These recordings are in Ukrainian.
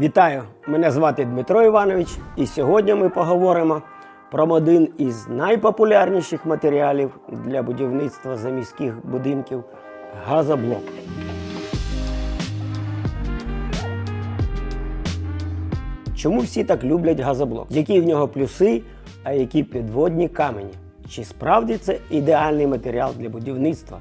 Вітаю! Мене звати Дмитро Іванович, і сьогодні ми поговоримо про один із найпопулярніших матеріалів для будівництва заміських будинків газоблок. Чому всі так люблять газоблок? Які в нього плюси, а які підводні камені? Чи справді це ідеальний матеріал для будівництва,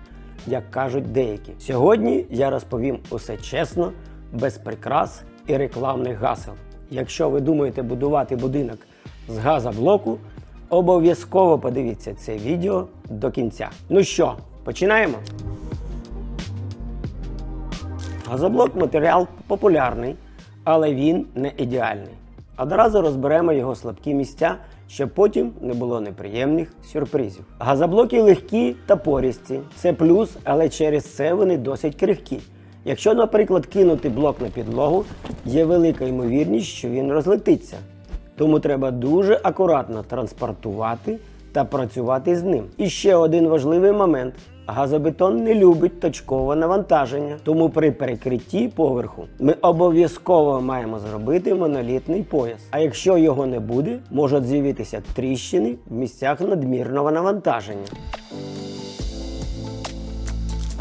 як кажуть деякі? Сьогодні я розповім усе чесно, без прикрас і рекламних гасел. Якщо ви думаєте будувати будинок з газоблоку, обов'язково подивіться це відео до кінця. Ну що, починаємо? Газоблок матеріал популярний, але він не ідеальний. Одразу розберемо його слабкі місця, щоб потім не було неприємних сюрпризів. Газоблоки легкі та порісті. Це плюс, але через це вони досить крихкі. Якщо, наприклад, кинути блок на підлогу, є велика ймовірність, що він розлетиться. Тому треба дуже акуратно транспортувати та працювати з ним. І ще один важливий момент: газобетон не любить точкове навантаження, тому при перекритті поверху ми обов'язково маємо зробити монолітний пояс. А якщо його не буде, можуть з'явитися тріщини в місцях надмірного навантаження.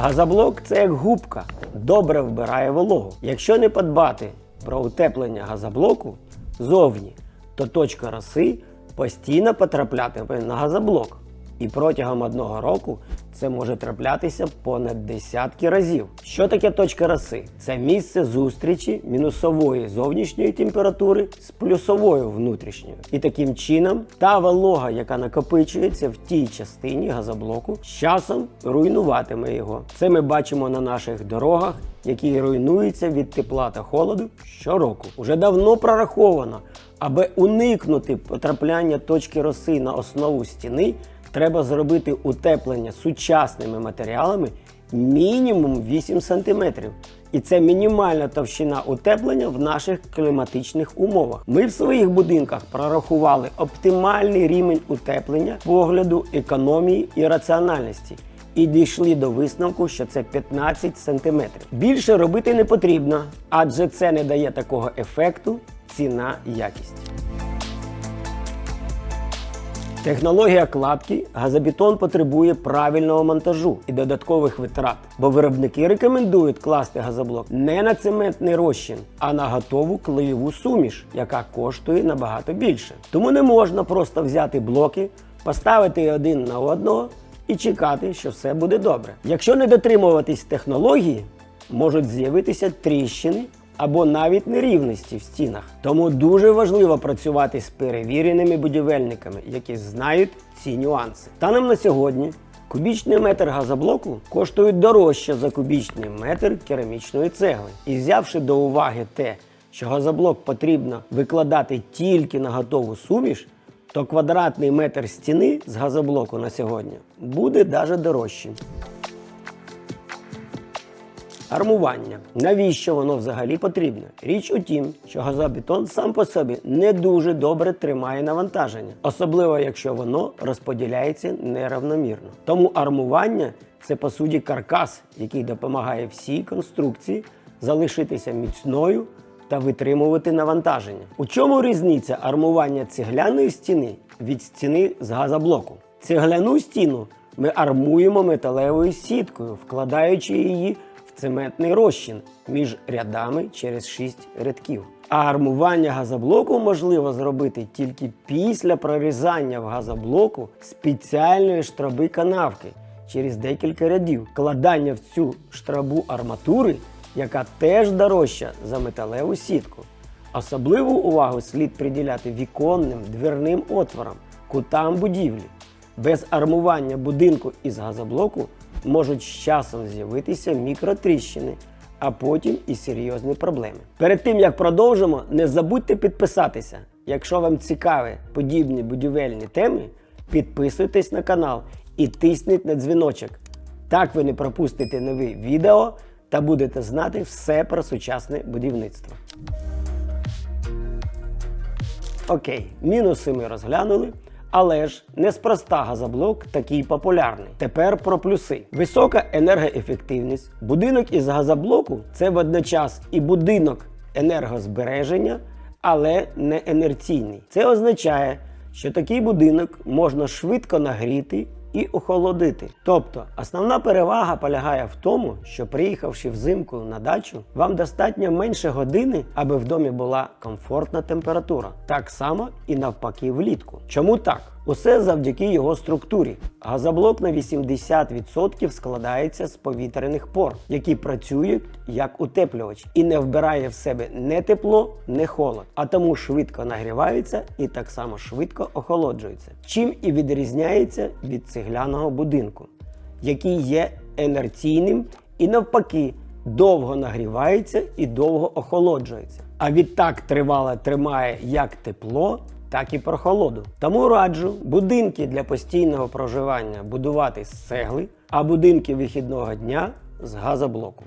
Газоблок це як губка, добре вбирає вологу. Якщо не подбати про утеплення газоблоку зовні, то точка роси постійно потраплятиме на газоблок. І протягом одного року це може траплятися понад десятки разів. Що таке точка роси? Це місце зустрічі мінусової зовнішньої температури з плюсовою внутрішньою. І таким чином та волога, яка накопичується в тій частині газоблоку, з часом руйнуватиме його. Це ми бачимо на наших дорогах, які руйнуються від тепла та холоду щороку. Уже давно прораховано, аби уникнути потрапляння точки роси на основу стіни, треба зробити утеплення сучасними матеріалами мінімум 8 см. І це мінімальна товщина утеплення в наших кліматичних умовах. Ми в своїх будинках прорахували оптимальний рівень утеплення погляду економії і раціональності. І дійшли до висновку, що це 15 см. Більше робити не потрібно, адже це не дає такого ефекту ціна якість. Технологія кладки газобетон потребує правильного монтажу і додаткових витрат, бо виробники рекомендують класти газоблок не на цементний розчин, а на готову клеєву суміш, яка коштує набагато більше. Тому не можна просто взяти блоки, поставити один на одного і чекати, що все буде добре. Якщо не дотримуватись технології, можуть з'явитися тріщини або навіть нерівності в стінах. Тому дуже важливо працювати з перевіреними будівельниками, які знають ці нюанси. Станом на сьогодні кубічний метр газоблоку коштує дорожче за кубічний метр керамічної цегли. І взявши до уваги те, що газоблок потрібно викладати тільки на готову суміш, то квадратний метр стіни з газоблоку на сьогодні буде навіть дорожчим. Армування. Навіщо воно взагалі потрібно? Річ у тім, що газобетон сам по собі не дуже добре тримає навантаження, особливо якщо воно розподіляється неравномірно. Тому армування це по суті каркас, який допомагає всій конструкції залишитися міцною та витримувати навантаження. У чому різниця армування цегляної стіни від стіни з газоблоку? Цегляну стіну ми армуємо металевою сіткою, вкладаючи її в цементний розчин між рядами через 6 рядків. А армування газоблоку можливо зробити тільки після прорізання в газоблоку спеціальної штраби канавки через декілька рядів, вкладання в цю штрабу арматури, яка теж дорожча за металеву сітку. Особливу увагу слід приділяти віконним дверним отворам, кутам будівлі. Без армування будинку із газоблоку можуть з часом з'явитися мікротріщини, а потім і серйозні проблеми. Перед тим як продовжимо, не забудьте підписатися. Якщо вам цікаві подібні будівельні теми, підписуйтесь на канал і тисніть на дзвіночок. Так ви не пропустите нові відео та будете знати все про сучасне будівництво. Окей, мінуси ми розглянули. Але ж неспроста газоблок такий популярний. Тепер про плюси: висока енергоефективність. Будинок із газоблоку це водночас і будинок енергозбереження, але не інерційний. Це означає, що такий будинок можна швидко нагріти і охолодити. Тобто основна перевага полягає в тому, що приїхавши взимку на дачу, вам достатньо менше години, аби в домі була комфортна температура. Так само і навпаки влітку. Чому так? Усе завдяки його структурі. Газоблок на 80% складається з повітряних пор, які працюють як утеплювач і не вбирає в себе не тепло, не холод, а тому швидко нагрівається і так само швидко охолоджується. Чим і відрізняється від цегляного будинку, який є інерційним і навпаки довго нагрівається і довго охолоджується. А відтак тривало тримає як тепло, так і прохолоду. Тому раджу будинки для постійного проживання будувати з цегли, а будинки вихідного дня з газоблоку.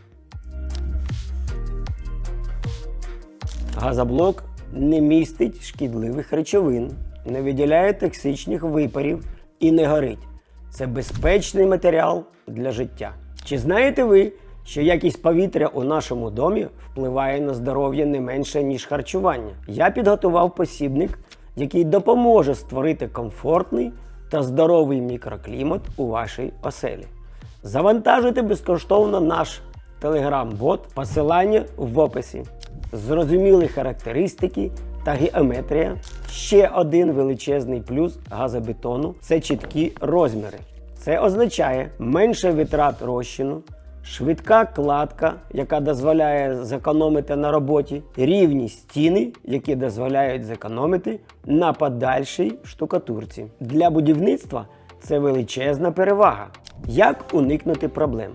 Газоблок не містить шкідливих речовин, не виділяє токсичних випарів і не горить. Це безпечний матеріал для життя. Чи знаєте ви, що якість повітря у нашому домі впливає на здоров'я не менше, ніж харчування? Я підготував посібник, який допоможе створити комфортний та здоровий мікроклімат у вашій оселі. Завантажуйте безкоштовно наш телеграм-бот, посилання в описі. Зрозуміли характеристики та геометрія. Ще один величезний плюс газобетону це чіткі розміри. Це означає менше витрат розчину, швидка кладка, яка дозволяє зекономити на роботі, рівні стіни, які дозволяють зекономити на подальшій штукатурці. Для будівництва це величезна перевага. Як уникнути проблем?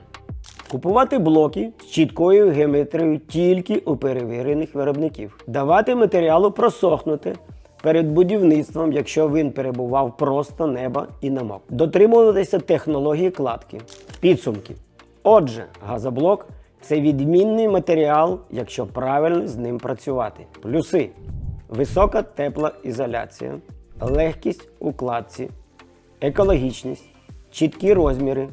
Купувати блоки з чіткою геометрією тільки у перевірених виробників. Давати матеріалу просохнути перед будівництвом, якщо він перебував просто неба і намок. Дотримуватися технології кладки. Підсумки. Отже, газоблок це відмінний матеріал, якщо правильно з ним працювати. Плюси: висока теплоізоляція, легкість у кладці, екологічність, чіткі розміри.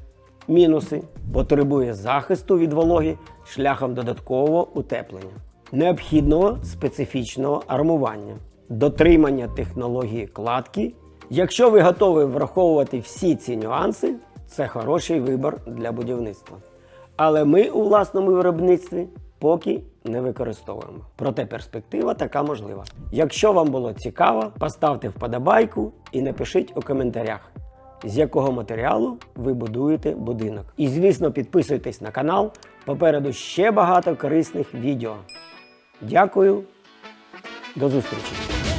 Мінуси потребує захисту від вологи шляхом додаткового утеплення, необхідного специфічного армування, дотримання технології кладки. Якщо ви готові враховувати всі ці нюанси, це хороший вибір для будівництва. Але ми у власному виробництві поки не використовуємо. Проте перспектива така можлива. Якщо вам було цікаво, поставте вподобайку і напишіть у коментарях з якого матеріалу ви будуєте будинок. І, звісно, підписуйтесь на канал. Попереду ще багато корисних відео. Дякую, до зустрічі!